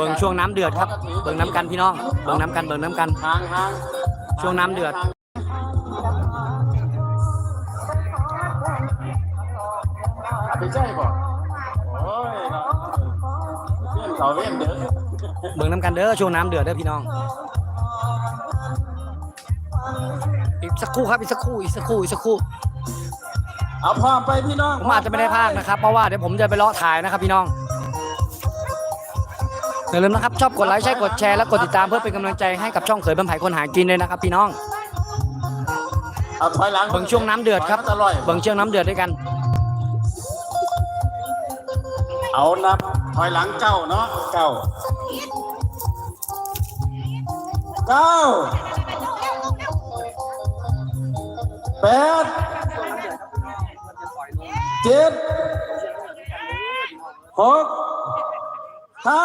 เบิ่งช่วงน้ำเดือดครับ เบิ่งน้ำกันพี่น้อง เบิ่งน้ำกัน เบิ่งน้ำกัน ห่างห่างช่วงน้ำเดือดไปใช่บ่โอ้ยเนาะเพื่อนเขาเล่นเด้อเบิ่งน้ำกันเด้อช่วงน้ำเดือดเด้อพี่น้อง อีกสักครู่ครับอีกสักครู่อีกสักครู่อีกสักครู่ เอาพร้อมไปพี่น้องผมอาจจะไม่ได้พากนะครับ เพราะว่าเดี๋ยวผมจะไปเลาะถ่ายนะครับพี่น้อง อย่าลืมนะครับ ชอบกดไลค์ใช่กดแชร์และกดติดตามเพื่อเป็นกำลังใจให้กับช่องเขยบรรไผ่คนหากินเลยนะครับพี่น้องเอาถอยหลังเบิ่งช่วงน้ำเดือดครับอร่อยเบิ่งช่วงน้ำเดือดด้วยกัน เอานับถอยหลังเก้าเนาะเก้าเก้าแปดเจ็ดหกห้า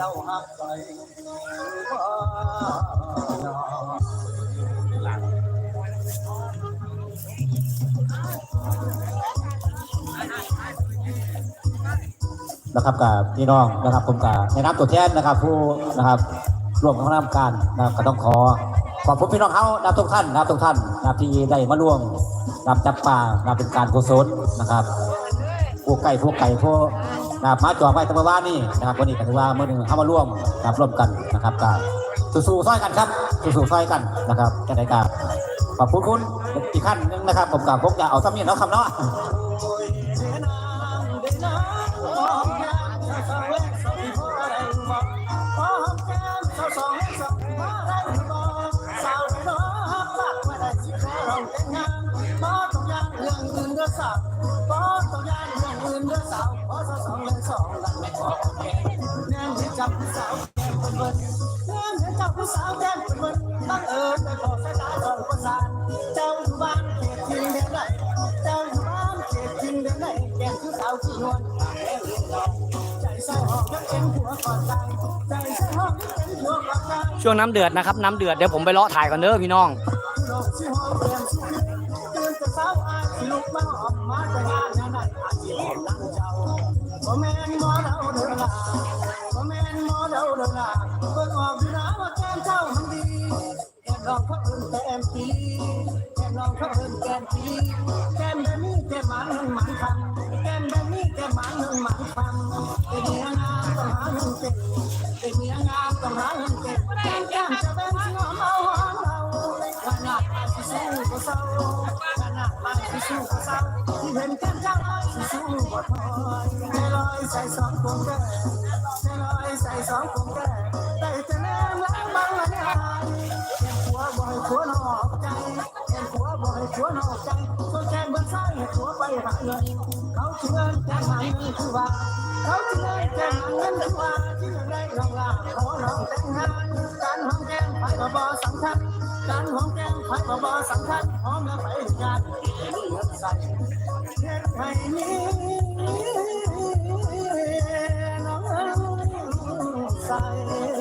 จ้าหักไปบ่นะครับกับพี่น้องนะครับผมกับในนามตัวแทนนะครับ ผู้นะครับร่วมของนำการนะครับก็ต้องขอขอบคุณพี่น้องเขานะครับทุกท่านนะครับทุกท่านนะที่ได้มาร่วมนับจับป่านะเป็นการกุศลนะครับผู้ไก่ผู้ไก่ผู้ นะครับมาจอดไว้ตะวันนี่นะครับวันนี้ก็ถือว่าเมื่อหนึ่งเข้ามาร่วมนะครับร่วมกันนะครับกับสู้ๆซ้อยกันครับสู้ๆซ้อยกันนะครับจะได้กับขอบคุณคุณอีกขั้นหนึงนะครับผมกับพวกจะเอาซ้ำนี่เนาะคำเนาะ จับผู้สาวแก้มเป็นเบิดแก้มจับผู้สาวแก้มเป็นเบิดบังเอิญไปขอสายตาสองประสานเจ้าอยู่บ้านเขตทิงเดือนไหนเจ้าอยู่บ้านเขตทิงเดือนไหนแก้มคือสาวที่นวลใจใส่หอกยังเป็นหัวก่อนตายใจใส่หอกยังเป็นหัวก่อนตายช่วงน้ำเดือดนะครับน้ำเดือดเดี๋ยวผมไปเลาะถ่ายก่อนเด้อพี่น้องโลกสิหอมแก้มสิตื่นแต่เช้าอาลุกมาออกมาแต่งาน บ่แม่นหมอเดาเด้อล่ะบ่แม่นหมอเดาเด้อล่ะเบิ่งออกอยู่นะว่าแก้มเจ้ามันดีแก้มน้องเขาเอิ้นแก้มปีแก้มน้องเขาเอิ้นแก้มปีแก้มแบบนี้แก้มมันมันคำแก้มแบบนี้แก้มมันมันคำเป็นเมียงามต้องหาเงินเก็บเป็นเมียงามต้องหาเงินเก็บแก้มแก้มจะเป็ สู้ก็เศร้าที่เห็นแก้มเจ้าที่สู้บ่ถอยใจลอยใส่สองพวงแก้ใจลอยใส่สองพวงแก้แต่จะแนมล้างบางละเนี่ยแก้มผัวบ่ให้ผัวนอกใจแก้มผัวบ่ให้ผัวนอกใจส่วนแก้มเบื้องซ้ายให้ผัวไปหาเงินเขาเชื่อแก้มหาเงินคือว่าเขาเชื่อแก้มหาเงินคือว่าที่ยังได้น้องลาขอน้องแต่งงานการหอมแก้มไปก็บ่สำคัญ การหอมแก้มไปก็บ่สำคัญหอมแล้วไปงานนี่เงินใส่เฮ็ดให้มีน้องใส่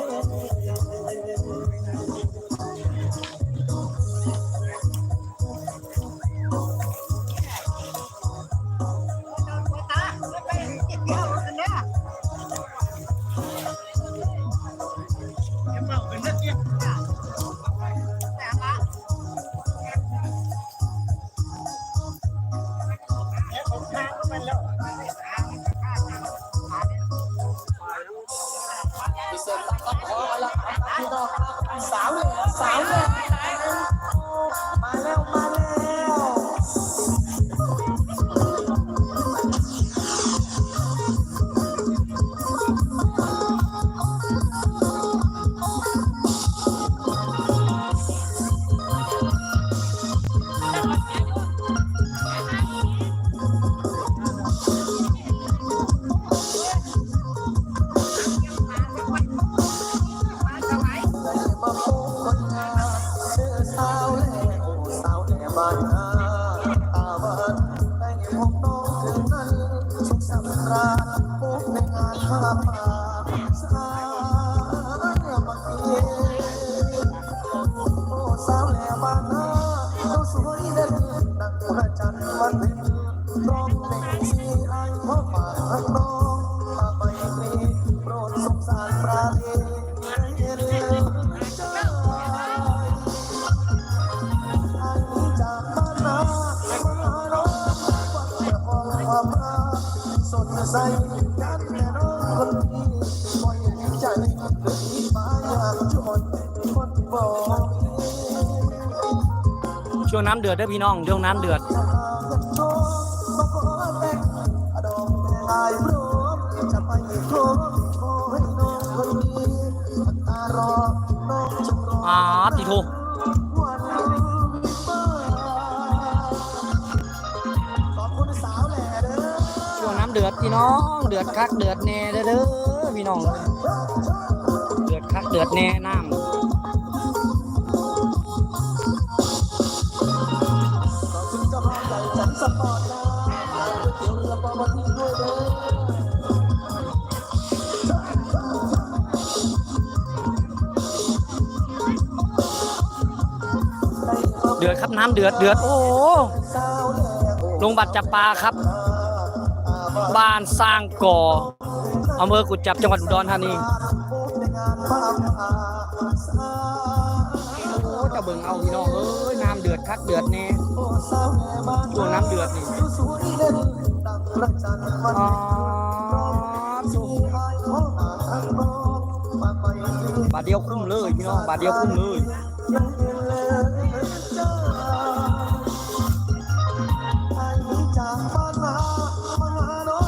บอกช่วงน้ำเดือดเด้อพี่น้องช่วงน้ำเดือดจะพาเงินทองมาขอแต่งดอกแม่ลายพร้อมจะไปครบขอให้น้องคนนี้ตารอน้องจงรออาติโท วันเมื่อขอบคุณสาวแหล่เด้อช่วงน้ำเดือดพี่น้องเดือดคักเดือดแน่เด้อเด้อพี่น้องเดือดคักเดือดแน่น้ข เรือปอปทีด้วยเด้อำเดือดครับน้ำเดือดเดือดโอ้โหลงบัตรจับปลาครับ บ้านสร้างก่ออำเภอกุดจับจังหวัดอุดรธานีโอ้จะเบิ่งเอาพี่น้องเอ้ยน้ำเดือดคักเดือดแน่โอ้สาวแหล่บ้านช่วงน้ำเดือดนี่ มาเรื่อยบาทเดียวคุ้มเลยพี่น้องบาทเดียวคุ้มเลยยังเลยเจ้าไอ้จากบ้านนามาหาน้อง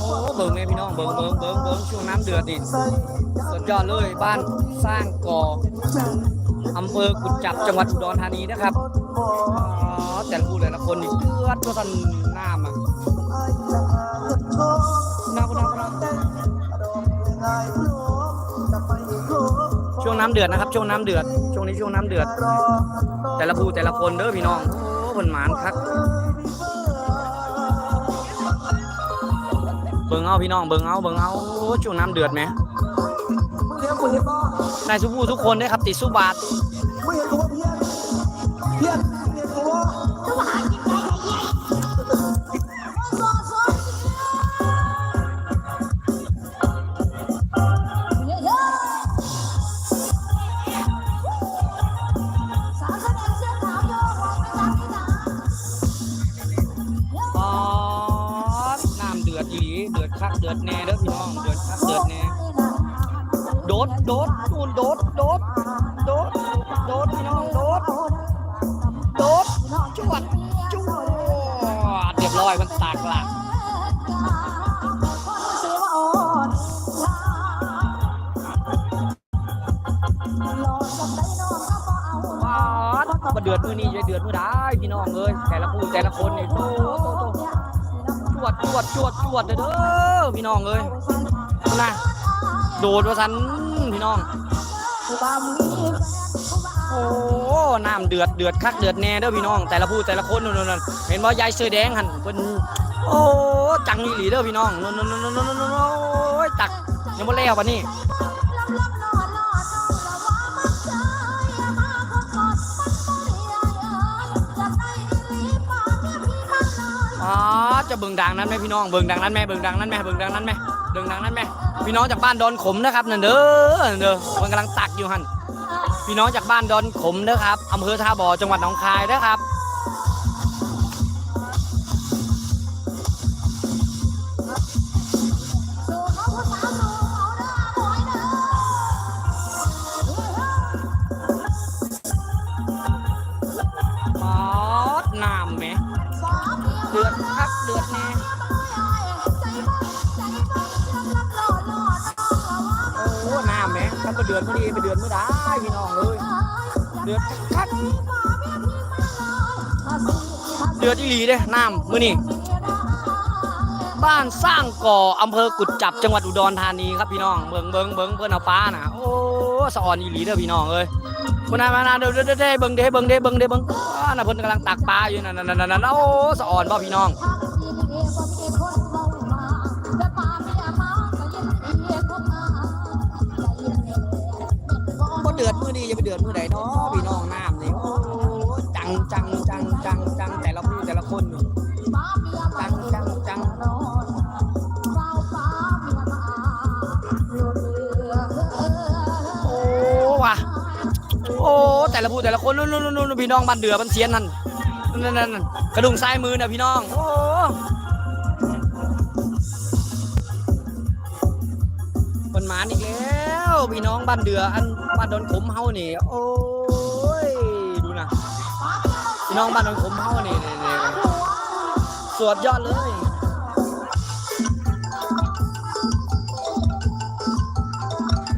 โอ้เบิ่งพี่น้องเบิ่งเบิ่งเบิ่งเบิ่งช่วงน้ำเดือดดิสุดยอดเลยบ้านสร้างก่ออำเภอกุดจับจังหวัดอุดรธานีนะครับอ๋อแต่ละผู้แต่ละคนนี่เดือดเพราะสันน้ำอะ ช่วงน้ำเดือดนะครับ ช่วงน้ำเดือด ช่วงนี้ช่วงน้ำเดือด แต่ละผู้แต่ละคนเด้อพี่น้องโอ้เพิ่นหมานคักเบิ่งเอาพี่น้องเบิ่งเอาเบิ่งเอาช่วงน้ำเดือดไหมมึงเลี้ยงกูเห็นบ่นายสุภูทุกคนได้ครับติดสุบาทมึงเห็นกูว่าเพี้ยนเพี้ยน เดือดมือนี้จะเดือดมือได้พี่น้องเอ้ยแต่ละผู้แต่ละคนนี่โตโตโตจวดจวดจวดจวดเด้อพี่น้องเอ้ยนะโดดว่าสันพี่น้องโอ้น้ำเดือดเดือดคักเดือดแน่เด้อพี่น้อง แต่ละผู้แต่ละคนนู่นๆๆเห็นว่ายายเสื้อแดงหันเป็นโอ้จังอีหลีเด้อพี่น้องนู่นๆๆๆๆโอ้ยตักยังบ่แล้วปะนี่ จะเบิ่งดังนั้นไหมพี่น้องเบิ่งดังนั้นไหมเบิ่งดังนั้นไหมเบิ่งดังนั้นไหมเบิ่งดังนั้นไหมพี่น้องจากบ้านดอนขมนะครับนั่นเด้อนั่นเด้อมันกำลังตักอยู่หันพี่น้องจากบ้านดอนขมนะครับอำเภอท่าบ่อจังหวัดหนองคายนะครับ เดือดพอดีไปเดือดไม่ได้พี่น้องเลย เดือดคักเดือดอีหลีเด้น้ำมื้อนี้บ้านสร้างก่ออำเภอกุดจับจังหวัดอุดรธานีครับพี่น้องเบิ่งเบิ่งเบิ่งเพิ่นเอาปลาน่ะโอ้สะออนอีหลีเด้อพี่น้องเอ้ยคุณนายมานาเด้อเด้อเด้อเด้เบิ่งเด้เบิ่งเด้เบิ่งเด้เบิ่งน่ะเพิ่นกำลังตักปลาอยู่นั่นนั่นนั่นนั่นโอ้สะอ่อนบ่พี่น้อง อดมื้อนี้อย่าไปเดือดมือใดเนาะพี่น้องน้ำนี่โอ้จังจังจังจังจังแต่ละผู้แต่ละคนจังจังจังโอ้ว่ะโอ้แต่ละผู้แต่ละคนนู่นนู่นนู่นพี่น้องบ้านเดือบ้านเสียนนั่นนั่นนั่นนั่นกระดุมซ้ายมือนะพี่น้องโอ้ หมานอีกแล้วพี่น้องบ้านเดืออันบ้านดอนขมเฮานี่โอ้ยดูนะพี่น้องบ้านดอนขมเฮานี่นี่นี่สวดยอดเลย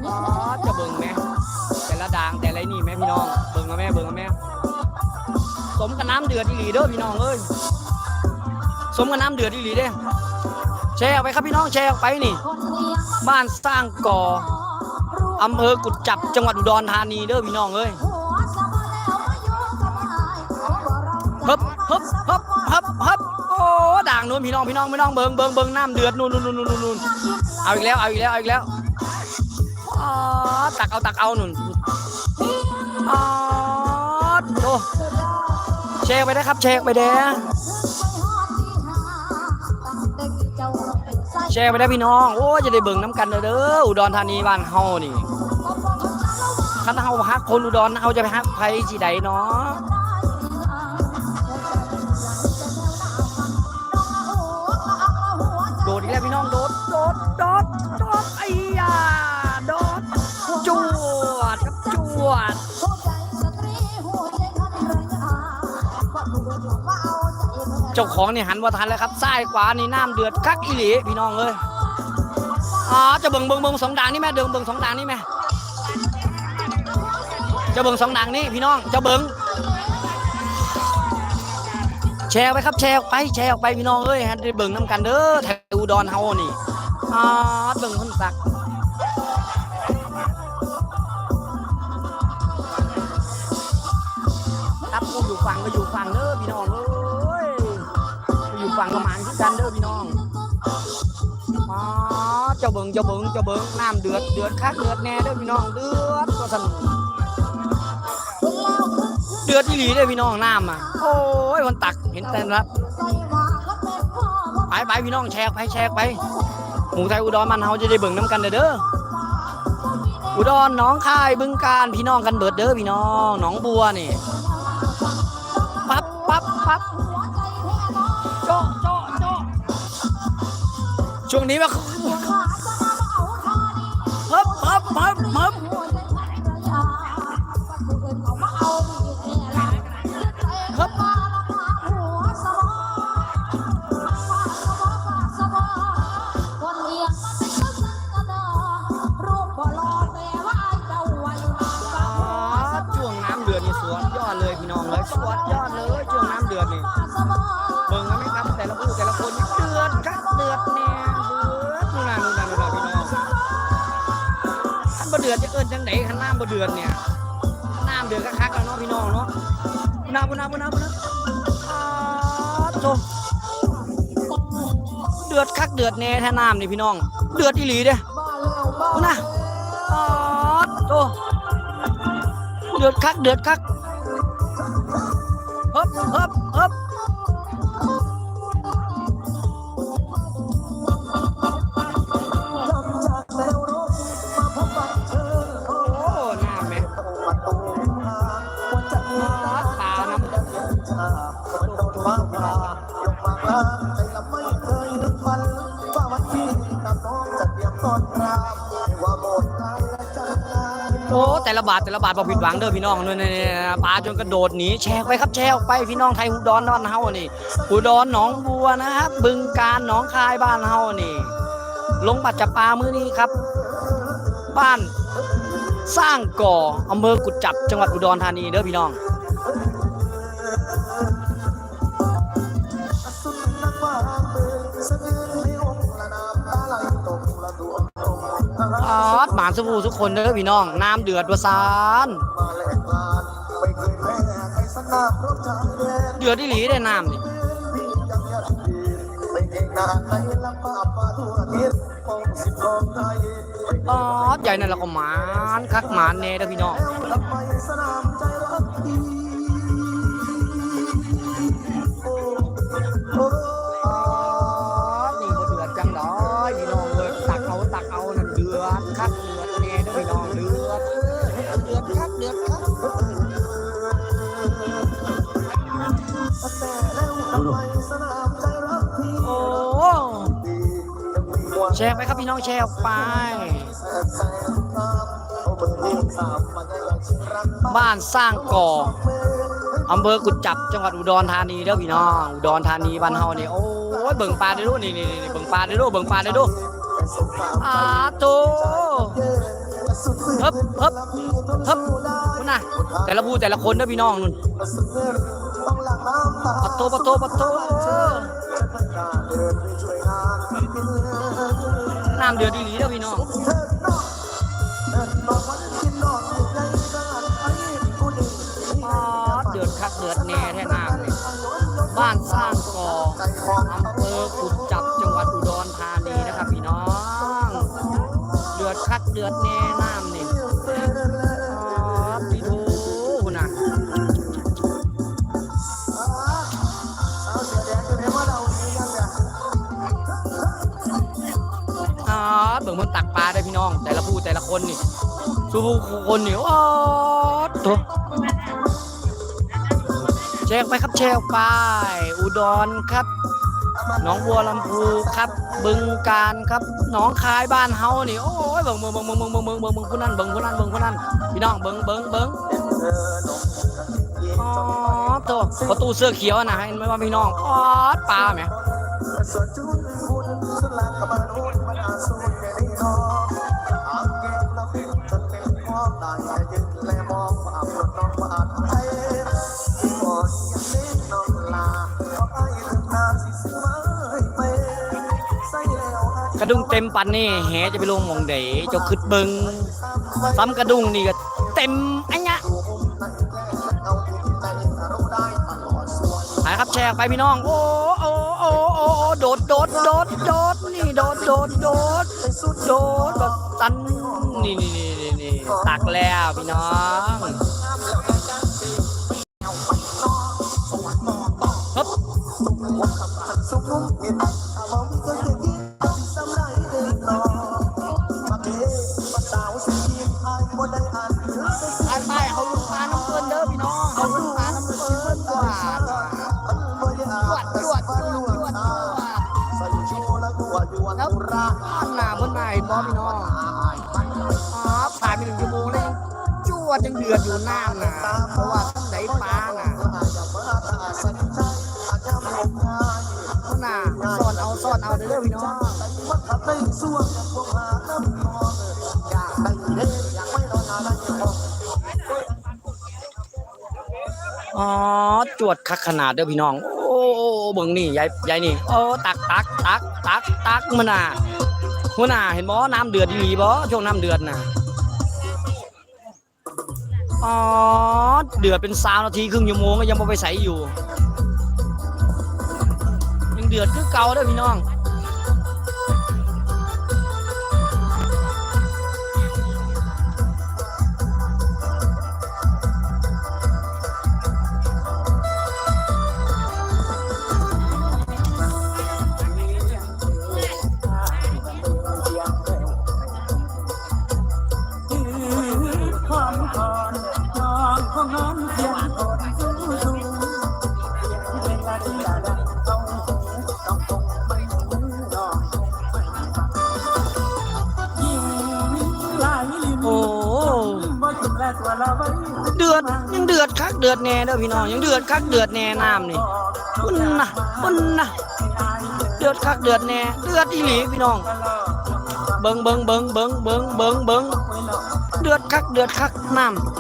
อ๋อจะเบิ่งไหมแต่ละด่างแต่ละนี่แม่พี่น้องเบิ่งมาแม่เบิ่งมาแม่สมกับน้ำเดือดอีหลีเด้อพี่น้องเอ้ยสมกับน้ำเดือดอีหลีเด้แชร์ออกไปครับพี่น้องแชร์ออกไปนี่ บ้านสร้างก่ออำเภอกุดจับจังหวัดอุดรธานีเด้อพี่น้องเอ้ยฮึบฮึบฮึบฮึบฮึบโอ้ด่างนู้นพี่น้องพี่น้องพี่น้องเบิงเบิงเบิงน้ำเดือดนู่นนู่นนู่นนู่นเอาอีกแล้วเอาอีกแล้วเอาอีกแล้วอ๋อตักเอาตักเอานู่นอ๋อโตแชร์ไปได้ครับแชร์ไปเด้ แชร์ไปได้พี่น้อง โอ้จะได้เบิ่งน้ำกันเด้อออุดรธานีบ้านเฮานี่คันเฮาฮักคนอุดรเฮาจะไปฮักไผสิใดเนาะโดดอีกแล้วพี่น้องโดดโดดโดดโดดไอ้ยาโดดจวดครับจวด เจ้าของนี่หันว่าทันแล้วครับซ้ายขวานี่น้ำเดือดคักอีหลีพี่น้องเอ้ยอ๋อจะเบิ่งเบิ่งเบิ่งสองด่างนี่แม่เดิมเบิ่งสองด่างนี่แม่จะเบิ่งสองด่างนี่พี่น้องจะเบิ่งแชร์ไปครับแชร์ออกไปแชร์ออกไปพี่น้องเอ้ยให้ได้เบิ่งน้ำกันเด้อแถวอุดรเฮานี่อ๋อเบิ่งคนสักครับกูอยู่ฝั่งก็อยู่ฝั่งเด้อพี่น้องเอ้ย ฝั่งประมาณคือกันเด้อพี่น้องอ๋อเจ้าเบิงเจ้าเบิงเจ้าเบิงน้ำเดือดเดือดคักเดือดแน่เด้อพี่น้องเดือดก็สั่นเดือดที่หลีเด้อพี่น้องน้ำอะโอ้ยคนตักเห็นแต่ละไปไปพี่น้องแชร์ไปแชร์ไปหมูไทยอุดรมันเฮาจะได้เบิ่งน้ำกันเด้อเด้ออุดรหนองคายบึงการพี่น้องกันเบิดเด้อพี่น้องหนองบัวนี่ปั๊บปั๊บปั๊บ ช่วงนี้ว่าเฮิบเฮิบเฮิบเฮิบ ไหนคันน้ำบ่เดือดเนี่ยน้ำเดือดก็คักแล้วเนาะพี่น้องเนาะบุนาบุนาบุนาบุนาโธ่เดือดคักเดือดแน่แท้น้ำนี่พี่น้อง เดือดอีหลีเด้บุนาโธ่เดือดคักเดือดคักฮึบฮึบ แต่ละบาทแต่ละบาทบ่ผิดหวังเด้อพี่น้องเนี่ยปลาจนกระโดดหนีแชร์ไปครับแชร์ออกไปพี่น้องไทยอุดรบ้านเฮานี่อุดรหนองบัวนะครับบึงการหนองคายบ้านเฮานี่ ลงปัจจปลามื้อนี้ครับ บ้านสร้างก่ออำเภอกุดจับจังหวัดอุดรธานีเด้อพี่น้อง อ๋อหมานสบู่ทุกคนเด้อพี่น้อง น้ำเดือดวะซาน เดือดที่หลีได้น้ำนี่อ๋อใหญ่นั่นเราก็หมานคักหมานเน่เด้อพี่น้อง โอ้แชร์ไปครับพี่น้องแชร์ออกไป บ้านสร้างก่ออำเภอกุดจับจังหวัดอุดรธานีแล้วพี่น้องอุดรธานีบ้านเฮานี่โอ้ยเบิ่งปลาได้ดูนี่นี่เบิ่งปลาได้ดูเบิ่งปลาได้ดูอาโต เฮิบเฮิบเฮิบคุณน่ะแต่ละผู้แต่ละคนเด้อพี่น้องนุ่นปัดโตปัดโตปัดโตน้ำเดือดดีหลีเด้อพี่น้องเดือดคักเดือดแน่แท้น้ำนี่บ้านสร้างกออำเภอกุดจับ ดือดคักเดือดแน่น้ำนี่อ๋อพี่ทูคุณน่ะอ๋อเบิ่งมันตักปลาได้พี่น้อง แต่ละผู้แต่ละคนนี่สู้ผู้คนนี่อ๋อตัวแชร์ออกไปครับแชร์ออกไป อุดรครับ หนองบัวลำพูครับ บึงการครับหนองคายบ้านเฮานี่โอ้ยเบิ่งเบิ่งเบิ่งเบิ่งเบิ่งเบิ่งเบิ่งเบิ่งผู้นั้นเบิ่งผู้นั้นเบิ่งผู้นั้นพี่น้องเบิ่งเบิ่งเบิ่งอ๋อตัวประตูเสื้อเขียวนะเห็นไหมว่าพี่น้องอ๋อปลาไหม กระดุงเต็มปันนี่แหจะไปลงหมองเด๋เจ้าขึ้นเบิงซ้ำกระดุงนี่ก็เต็มอันเนี้ยไปครับแชร์ไปพี่น้อง โอ้โอ้โอ้โอ้โดดโดดโดดโดดนี่โดดโดดโดดโดดแบบตันนี่นี่นี่นี่ตักแล้วพี่น้อง ยังจวดยังเดือดอยู่น้ำน่ะเพราะว่าต้องได้ปลาน่ะข้าหน้าซ่อนเอาซ่อนเอาเด้อพี่น้องอ๋อจวดคักขนาดเด้อพี่น้อง โอ้เบิ่งนี่ยายยายนี่ โอ้ตักตักตักตักตักมันน่ะหัวหน้าเห็นบ่น้ำเดือดดีบ่ช่วงน้ำเดือดน่ะ อ๋อเดือดเป็นสามนาทีครึ่งชั่วโมงก็ยังมาไปใส่อยู่ ยังเดือดคือเก่าเด้อพี่น้อง ดือดคักเดือดแน่เด้อพี่น้องยังเดือดคักเดือดแน่น้ำนี่ปุ่นนะปุ่นะเดือดคักเดือดแน่เดือดอีหลีพี่น้องเบิงเบิงเบิงเบิงเบิงเบิงเบิงเดือดคักเดือดคักน้ำ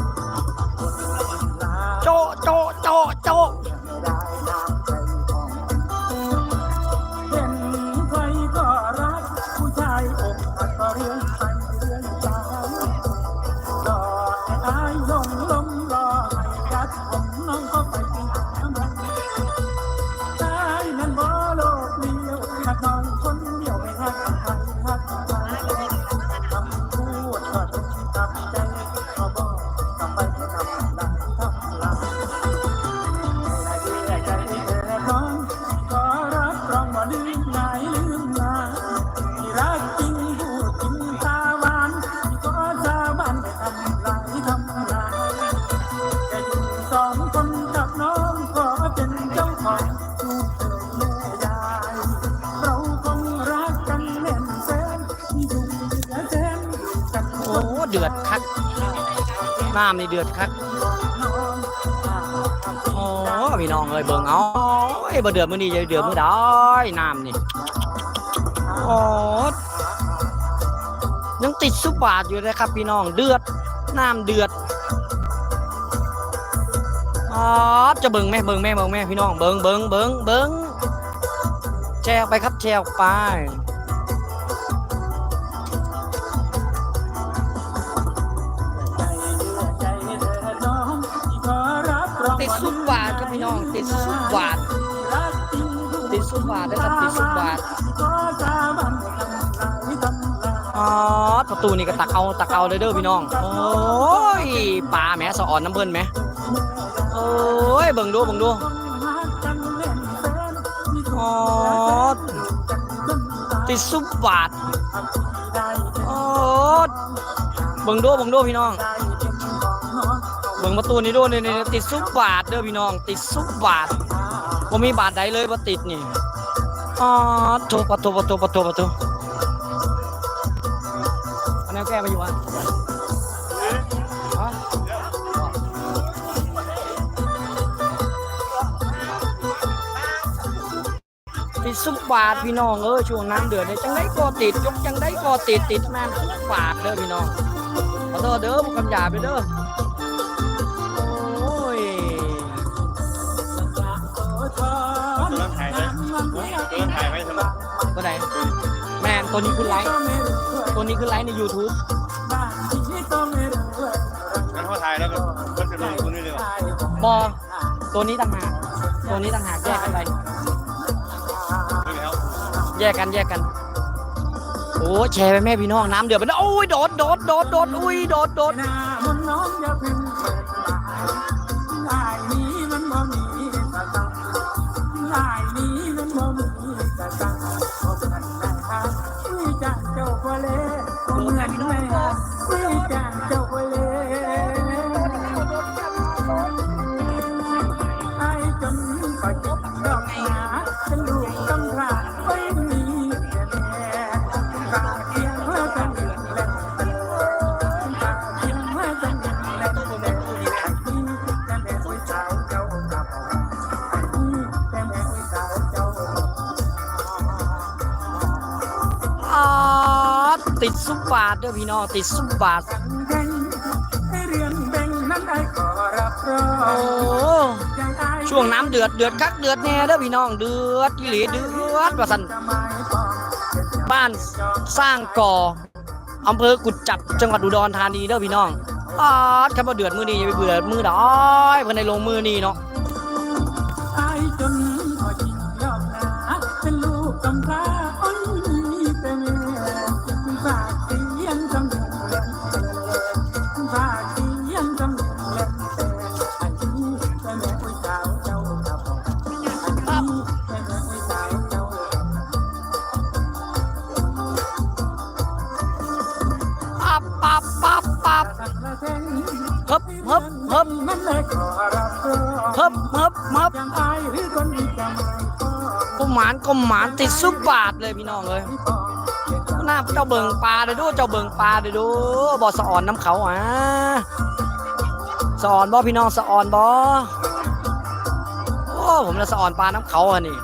น้ำนี่เดือดคักโอ้พี่น้องเอ้ยเบิ่งเอาไอ้บ่เดือดมื้อนี้จะเดือดมื้อใดน้ำนี่โอ้ยังติดสุบาทอยู่เลยครับ พี่น้องเดือดน้ำเดือดอ๋อจะเบิ่งแม่เบิ่งแม่เบิ่งแม่พี่น้องเบิ่งเบิ่งเบิ่งเบิ่งแชร์ไปครับแชร์ไป สุบบาทอ๋อประตูนี่ก็ตักเอาตักเอาเลยเด้อพี่น้อง โอ้ยปลาแหมสะอ่อนน้ำเบิ้ลไหมโอ้ยเบิ่งดูเบิ่งดูอ๋อติดสุบบาทโอ้เบิ่งดูเบิ่งดูพี่น้องเบิ่งประตูนี่ดูนี่นี่ติดซุบบาทเด้อพี่น้อง ติดซุบบาทบ่มีบาทใดเลยบ่าติดนี่ อ๋อโทประตูประตูประตูประตูอันนี้แก้มาอยู่วะฮะติดซุบบาทพี่น้องเออช่วงน้ำเดือดเนี่ยจังได้ก็ติดยกจังได้ก็ติดติดน้ำซุบบาทเด้อพี่น้องขอโทษเด้อบ่คำหยาบไปเด้อ ตัวนี้คือไลฟ์ตัวนี้คือไลฟ์ใน YouTube งั้นเขาถ่ายแล้วก็มันจะลงคุณนี่เลยบอตัวนี้ต่างหากตัวนี้ต่างหากแยกกันไปไม่แล้วแยกกันแยกกัน โอ้แชร์ไปแม่พี่น้องน้ำเดือดไปแล้วโอ้ยโดดโดดโดดโดดอุ้ยโดดโดดมันน้องอย่าเพึ่งเปิด ติดซุปบาทเด้อพี่น้องติดซุปบาทโอ้ช่วงน้ำเดือดเดือดคักเดือดแน่เด้อพี่น้องเดือดอีหลีเดือดว่าสันบ้านสร้างก่ออำเภอกุดจับจังหวัดอุดรธานีเด้อพี่น้องอ๋อคำว่าเดือดมือนี้อย่าไปเบื่อมือดอยเพิ่นในลงมือนี้เนาะ ก็หมานติดซุปบาทเลยพี่น้องเลยหน้าเจ้าเบิงปลาเด้อดูเจ้าเบิงปลาเด้อดูบ่สะอ่อนน้ำเขาอะสะอ่อนบ่พี่น้องสะอ่อนบ่โอ้ผมละสะอ่อนปลาน้ำเขาอะนี่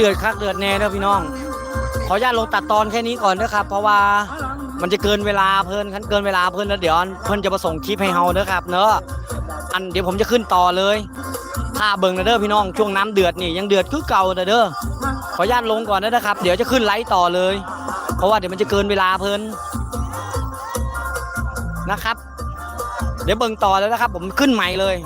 เดือดคักเดือดแน่เด้อพี่น้อง ขออนุญาตลงตัดตอนแค่นี้ก่อนนะครับ เพราะว่ามันจะเกินเวลาเพลินคันเกินเวลาเพลินแล้วเดี๋ยวเพิ่นจะมาส่งคลิปให้เฮาเด้อครับ เนอะอันเดี๋ยวผมจะขึ้นต่อเลยถ้าเบิ่งนะเด้อพี่น้องช่วงน้ำเดือดนี่ยังเดือดคือเก่านะเด้อขออนุญาตลงก่อนนะครับ เดี๋ยวจะขึ้นไลฟ์ต่อเลย เพราะว่าเดี๋ยวมันจะเกินเวลาเพลินนะครับ เดี๋ยวเบิ่งต่อแล้วนะครับ ผมขึ้นใหม่เลย